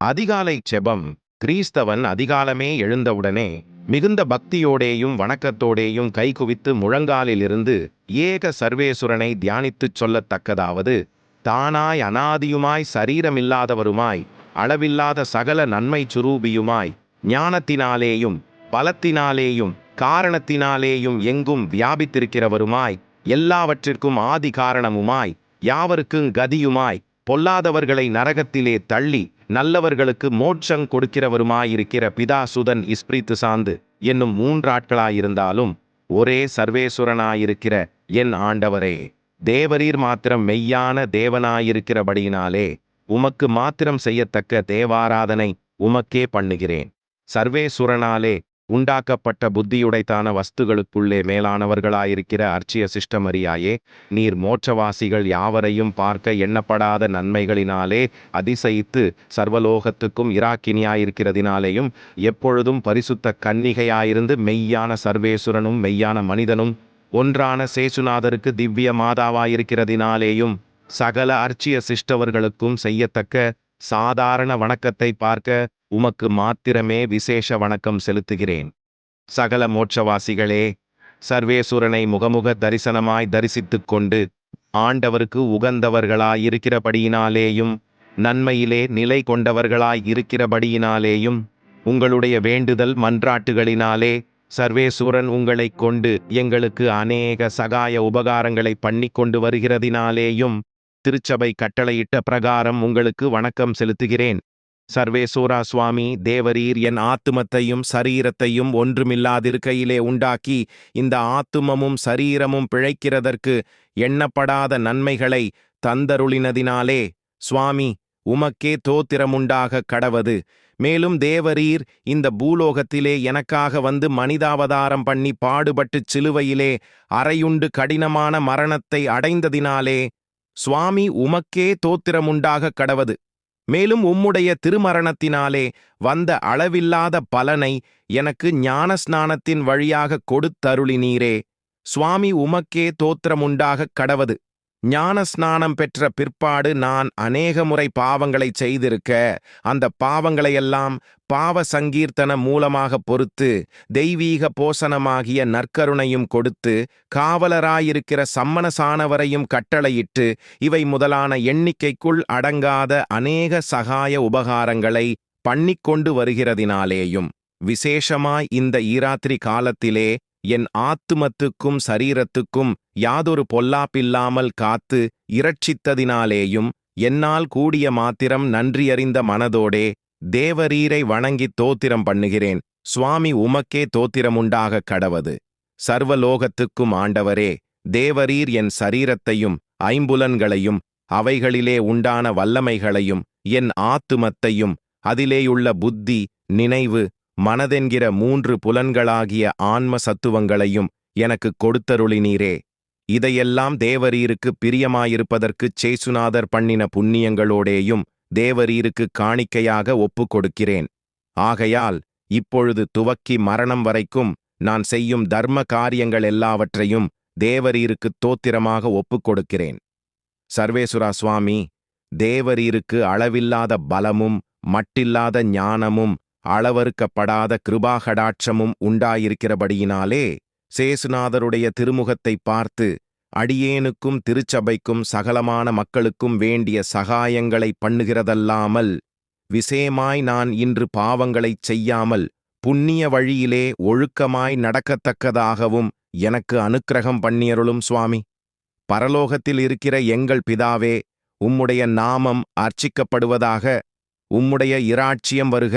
அதிகாலை செபம் கிறிஸ்தவன் அதிகாலமே எழுந்தவுடனே மிகுந்த பக்தியோடேயும் வணக்கத்தோடேயும் கைகுவித்து முழங்காலிலிருந்து ஏக சர்வேசுரனை தியானித்துச் சொல்லத்தக்கதாவது தானாய் அனாதியுமாய் சரீரமில்லாதவருமாய் அளவில்லாத சகல நன்மை சுரூபியுமாய் ஞானத்தினாலேயும் பலத்தினாலேயும் காரணத்தினாலேயும் எங்கும் வியாபித்திருக்கிறவருமாய் எல்லாவற்றிற்கும் ஆதி காரணமுமாய் யாவருக்கும் கதியுமாய் பொல்லாதவர்களை நரகத்திலே தள்ளி நல்லவர்களுக்கு மோட்சம் கொடுக்கிறவருமாயிருக்கிற பிதாசுதன் இஸ்பிரித்து சாந்து என்னும் மூன்றாட்களாயிருந்தாலும் ஒரே சர்வேசுரனாயிருக்கிற என் ஆண்டவரே தேவரீர் மாத்திரம் மெய்யான தேவனாயிருக்கிறபடியினாலே உமக்கு மாத்திரம் செய்யத்தக்க தேவாராதனை உமக்கே பண்ணுகிறேன். சர்வேசுரனாலே உண்டாக்கப்பட்ட புத்தியுடைத்தான வஸ்துகளுக்குள்ளே மேலானவர்களாயிருக்கிற அர்ச்சிய சிஷ்டமரியாயே நீர் மோட்சவாசிகள் யாவரையும் பார்க்க எண்ணப்படாத நன்மைகளினாலே அதிசயித்து சர்வலோகத்துக்கும் இராக்கினியாயிருக்கிறதினாலேயும் எப்பொழுதும் பரிசுத்த கன்னிகையாயிருந்து மெய்யான சர்வேசுரனும் மெய்யான மனிதனும் ஒன்றான சேசுநாதருக்கு திவ்ய மாதாவாயிருக்கிறதினாலேயும் சகல அர்ச்சிய சிஷ்டவர்களுக்கும் செய்யத்தக்க சாதாரண வணக்கத்தை பார்க்க உமக்கு மாத்திரமே விசேஷ வணக்கம் செலுத்துகிறேன். சகல மோட்சவாசிகளே சர்வேசுரனை முகமுக தரிசனமாய் தரிசித்துக் கொண்டு ஆண்டவருக்கு உகந்தவர்களாயிருக்கிறபடியினாலேயும் நன்மையிலே நிலை கொண்டவர்களாய் இருக்கிறபடியினாலேயும் உங்களுடைய வேண்டுதல் மன்றாட்டுகளினாலே சர்வேசுரன் உங்களைக் கொண்டு எங்களுக்கு அநேக சகாய உபகாரங்களை பண்ணி கொண்டு வருகிறதினாலேயும் திருச்சபை கட்டளையிட்ட பிரகாரம் உங்களுக்கு வணக்கம் செலுத்துகிறேன். சர்வேசோரா சுவாமி தேவரீர் என் ஆத்துமத்தையும் சரீரத்தையும் ஒன்றுமில்லாதிருக்கையிலே உண்டாக்கி இந்த ஆத்துமமும் சரீரமும் பிழைக்கிறதற்கு எண்ணப்படாத நன்மைகளை தந்தருளினதினாலே சுவாமி உமக்கே தோத்திரமுண்டாக கடவது. மேலும் தேவரீர் இந்த பூலோகத்திலே எனக்காக வந்து மனிதாவதாரம் பண்ணி பாடுபட்டுச் சிலுவையிலே அறையுண்டு கடினமான மரணத்தை அடைந்ததினாலே சுவாமி உமக்கே தோத்திரமுண்டாக கடவது. மேலும் உம்முடைய திருமரணத்தினாலே வந்த அளவில்லாத பலனை எனக்கு ஞானஸ்நானத்தின் வழியாக கொடுத்தருளினீரே. சுவாமி உமக்கே தோத்திரமுண்டாகக் கடவது. ஞான ஸ்நானம் பெற்ற பிற்பாடு நான் அநேக முறை பாவங்களைச் செய்திருக்க அந்த பாவங்களையெல்லாம் பாவ சங்கீர்த்தன மூலமாக பொறுத்து தெய்வீக போசனமாகிய நற்கருணையும் கொடுத்து காவலராயிருக்கிற சம்மனசானவரையும் கட்டளையிட்டு இவை முதலான எண்ணிக்கைக்குள் அடங்காத அநேக சகாய உபகாரங்களை பண்ணிக்கொண்டு வருகிறதினாலேயும் விசேஷமாய் இந்த ஈராத்திரி காலத்திலே என் ஆத்துமத்துக்கும் சரீரத்துக்கும் யாதொரு பொல்லாப்பில்லாமல் காத்து இரட்சித்ததினாலேயும் என்னால் கூடிய மாத்திரம் நன்றியறிந்த மனதோடே தேவரீரை வணங்கித் தோத்திரம் பண்ணுகிறேன். சுவாமி உமக்கே தோத்திரமுண்டாகக் கடவது. சர்வலோகத்துக்கும் ஆண்டவரே தேவரீர் என் சரீரத்தையும் ஐம்புலன்களையும் அவைகளிலே உண்டான வல்லமைகளையும் என் ஆத்துமத்தையும் அதிலேயுள்ள புத்தி நினைவு மனதென்கிற மூன்று புலன்களாகிய ஆன்ம சத்துவங்களையும் எனக்கு கொடுத்தருளினீரே. இதையெல்லாம் தேவரீருக்கு பிரியமாயிருப்பதற்குச் சேசுநாதர் பண்ணின புண்ணியங்களோடேயும் தேவரீருக்கு காணிக்கையாக ஒப்புக் கொடுக்கிறேன். ஆகையால் இப்பொழுது துவக்கி மரணம் வரைக்கும் நான் செய்யும் தர்ம காரியங்கள் எல்லாவற்றையும் தேவரீருக்குத் தோத்திரமாக ஒப்புக் கொடுக்கிறேன். சர்வேசுரா சுவாமி தேவரீருக்கு அளவில்லாத பலமும் மட்டில்லாத ஞானமும் அளவறுக்கப்படாத கிருபாகடாட்சமும் உண்டாயிருக்கிறபடியினாலே சேசுநாதருடைய திருமுகத்தை பார்த்து அடியேனுக்கும் திருச்சபைக்கும் சகலமான மக்களுக்கும் வேண்டிய சகாயங்களை பண்ணுகிறதல்லாமல் விசேமாய் நான் இன்று பாவங்களைச் செய்யாமல் புண்ணிய வழியிலே ஒழுக்கமாய் நடக்கத்தக்கதாகவும் எனக்கு அனுக்கிரகம் பண்ணியருளும் சுவாமி. பரலோகத்தில் இருக்கிற எங்கள் பிதாவே உம்முடைய நாமம் அர்ச்சிக்கப்படுவதாக உம்முடைய இராட்சியம் வருக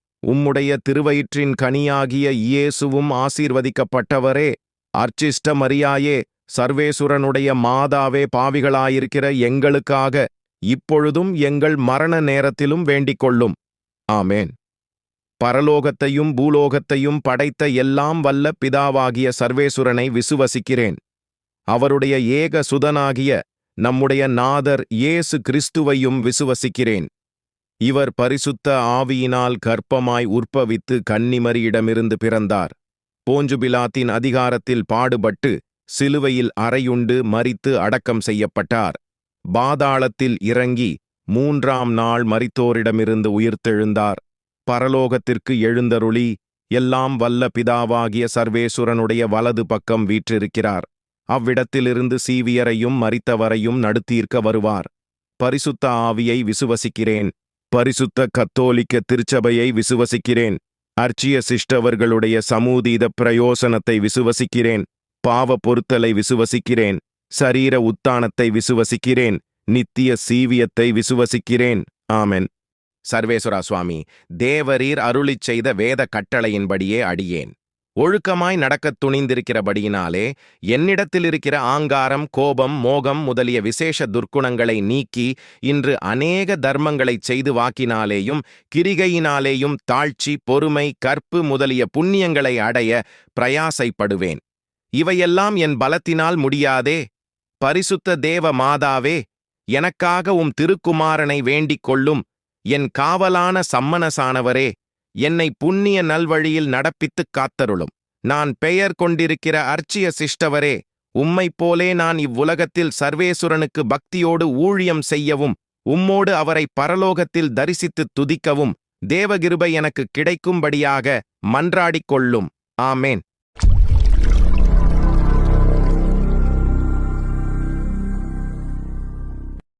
உம்முடைய திருவயிற்றின் கனியாகிய இயேசுவும் ஆசீர்வதிக்கப்பட்டவரே அர்ச்சிஷ்ட மரியாயே சர்வேசுரனுடைய மாதாவே பாவிகளாயிருக்கிற எங்களுக்காக இப்பொழுதும் எங்கள் மரண நேரத்திலும் வேண்டிக் கொள்ளும் ஆமேன். பரலோகத்தையும் பூலோகத்தையும் படைத்த எல்லாம் வல்ல பிதாவாகிய சர்வேசுரனை விசுவசிக்கிறேன். அவருடைய ஏக சுதனாகிய நம்முடைய நாதர் இயேசு கிறிஸ்துவையும் விசுவசிக்கிறேன். இவர் பரிசுத்த ஆவியினால் கர்ப்பமாய் உற்பவித்து கன்னிமரியிடமிருந்து பிறந்தார். போஞ்சுபிலாத்தின் அதிகாரத்தில் பாடுபட்டு சிலுவையில் அறையுண்டு மரித்து அடக்கம் செய்யப்பட்டார். பாதாளத்தில் இறங்கி மூன்றாம் நாள் மறித்தோரிடமிருந்து உயிர்த்தெழுந்தார். பரலோகத்திற்கு எழுந்தருளி எல்லாம் வல்ல பிதாவாகிய சர்வேசுரனுடைய வலது பக்கம் வீற்றிருக்கிறார். அவ்விடத்திலிருந்து சீவியரையும் மரித்தவரையும் நடுத்தீர்க்க வருவார். பரிசுத்த ஆவியை விசுவசிக்கிறேன். பரிசுத்த கத்தோலிக்க திருச்சபையை விசுவசிக்கிறேன். அர்ச்சிய சிஷ்டவர்களுடைய சமூதீத பிரயோசனத்தை விசுவசிக்கிறேன். பாவ பொருத்தலை விசுவசிக்கிறேன். சரீர உத்தானத்தை விசுவசிக்கிறேன். நித்திய சீவியத்தை விசுவசிக்கிறேன். ஆமென். சர்வேஸ்வரா சுவாமி தேவரீர் அருளிச் செய்த வேத கட்டளையின்படியே அடியேன். ஒழுக்கமாய் நடக்கத் துணிந்திருக்கிறபடியினாலே என்னிடத்தில் இருக்கிற ஆங்காரம் கோபம் மோகம் முதலிய விசேஷ துர்க்குணங்களை நீக்கி இன்று அநேக தர்மங்களைச் செய்து வாக்கினாலேயும் கிரிகையினாலேயும் தாழ்ச்சி பொறுமை கற்பு முதலிய புண்ணியங்களை அடைய பிரயாசைப்படுவேன். இவையெல்லாம் என் பலத்தினால் முடியாதே. பரிசுத்த தேவ மாதாவே எனக்காக உம் திருக்குமாரனை வேண்டிக் கொள்ளும் என் காவலான சம்மனசானவரே. என்னை புண்ணிய நல்வழியில் நடப்பித்துக் காத்தருளும். நான் பெயர் கொண்டிருக்கிற அர்ச்சிய சிஷ்டவரே உம்மைப் போலே நான் இவ்வுலகத்தில் சர்வேசுரனுக்கு பக்தியோடு ஊழியம் செய்யவும் உம்மோடு அவரை பரலோகத்தில் தரிசித்துத் துதிக்கவும் தேவகிருபை எனக்கு கிடைக்கும்படியாக மன்றாடிக் கொள்ளும். ஆமேன்.